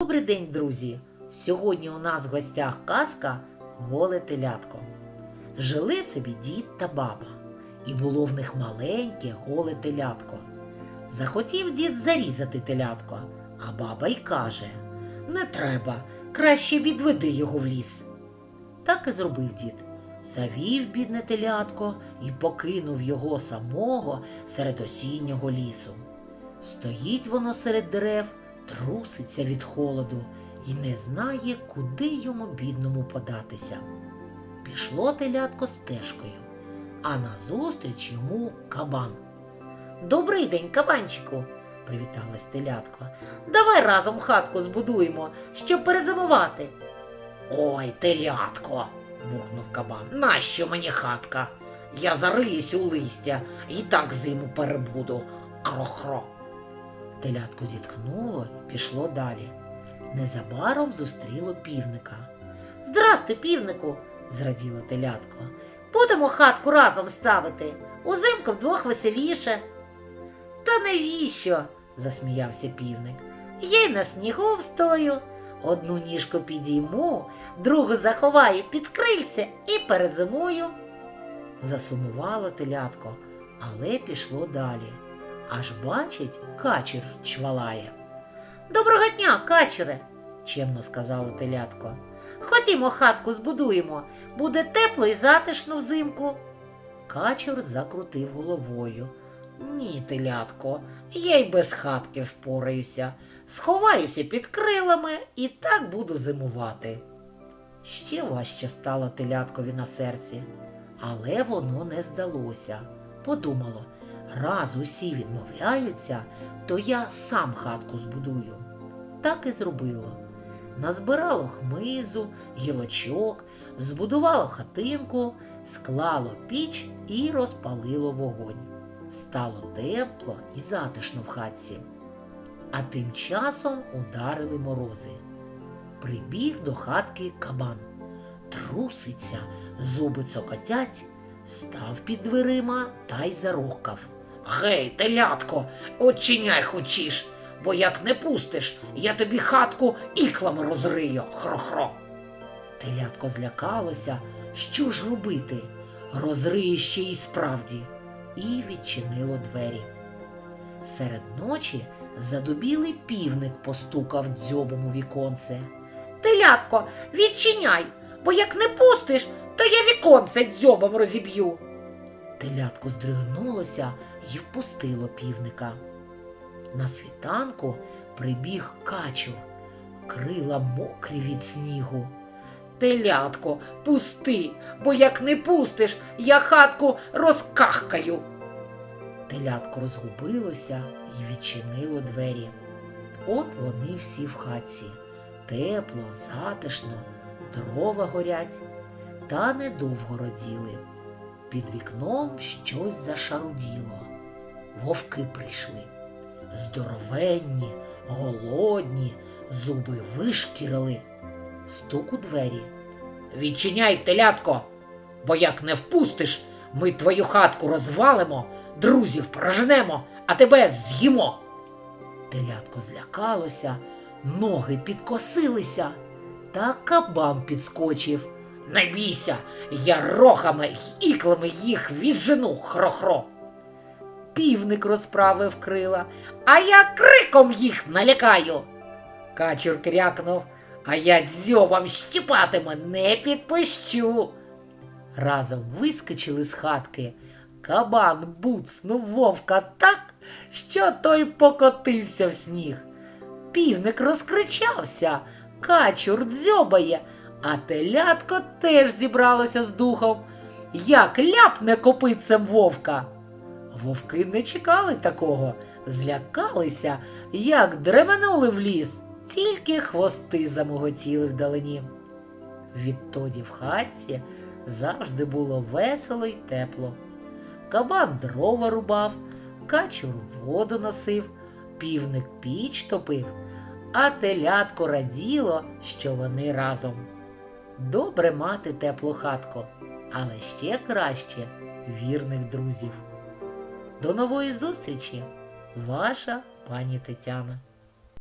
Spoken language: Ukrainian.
Добрий день, друзі! Сьогодні у нас в гостях казка Голе телятко. Жили собі дід та баба, і було в них маленьке голе телятко. Захотів дід зарізати телятко, а баба й каже: Не треба, краще відведи його в ліс. Так і зробив дід. Завів бідне телятко і покинув його самого серед осіннього лісу. Стоїть воно серед дерев, труситься від холоду і не знає, куди йому бідному податися. Пішло телятко стежкою, а назустріч йому кабан. Добрий день, кабанчику, привіталась телятко. Давай разом хатку збудуємо, щоб перезимувати. Ой, телятко, буркнув кабан. Нащо мені хатка? Я зариюсь у листя і так зиму перебуду. Кро-хро. Телятко зітхнуло пішло далі. Незабаром зустріло півника. Здрасти, півнику, зраділо телятко. Будемо хатку разом ставити. Узимку вдвох веселіше. Та навіщо? засміявся півник. Я на снігу встою. Одну ніжку підійму, другу заховаю під крильце і перезимую. Засумувало телятко, але пішло далі. Аж бачить, качур чвалає. Доброго дня, качуре, чемно сказала телятко. Ходімо хатку збудуємо, буде тепло і затишно взимку. Качур закрутив головою. Ні, телятко, я й без хатки впораюся. Сховаюся під крилами і так буду зимувати. Ще важче стало теляткові на серці, але воно не здалося. Подумало, раз усі відмовляються, то я сам хатку збудую. Так і зробило. Назбирало хмизу, гілочок, збудувало хатинку, склало піч і розпалило вогонь. Стало тепло і затишно в хатці. А тим часом ударили морози. Прибіг до хатки кабан. Труситься, зуби цокотять, став під дверима та й зарохкав. Гей, телятко, очиняй хочеш, бо як не пустиш, я тобі хатку іклами розрию, хро-хро. Телятко злякалося, що ж робити? Розриє ще й справді, і відчинило двері. Серед ночі задубілий півник постукав дзьобом у віконце. Телятко, відчиняй, бо як не пустиш, то я віконце дзьобом розіб'ю. Телятко здригнулося і впустило півника. На світанку прибіг качур, крила мокрі від снігу. Телятко, пусти, бо як не пустиш, я хатку розкахкаю. Телятко розгубилося і відчинило двері. От вони всі в хатці. Тепло, затишно, дрова горять, та недовго роділи. Під вікном щось зашаруділо. Вовки прийшли. Здоровенні, голодні, зуби вишкірили. Стук у двері. Відчиняй, телятко, бо як не впустиш, ми твою хатку розвалимо, друзів проженемо, а тебе з'їмо. Телятко злякалося, ноги підкосилися, та кабан підскочив. Не бійся, я рохами й іклами їх віджену, хро-хро. Півник розправив крила, а я криком їх налякаю. Качур крякнув, а я дзьобом щіпатиме не підпущу. Разом вискочили з хатки. Кабан буцнув вовка так, що той покотився в сніг. Півник розкричався, качур дзьобає, а телятко теж зібралося з духом. Як ляпне копитцем вовка. Вовки не чекали такого, злякалися, як дременули в ліс, тільки хвости замоготіли вдалині. Відтоді в хатці завжди було весело й тепло. Кабан дрова рубав, качур воду носив, півник піч топив, а телятко раділо, що вони разом. Добре мати теплу хатку, але ще краще вірних друзів. До нової зустрічі, ваша пані Тетяна.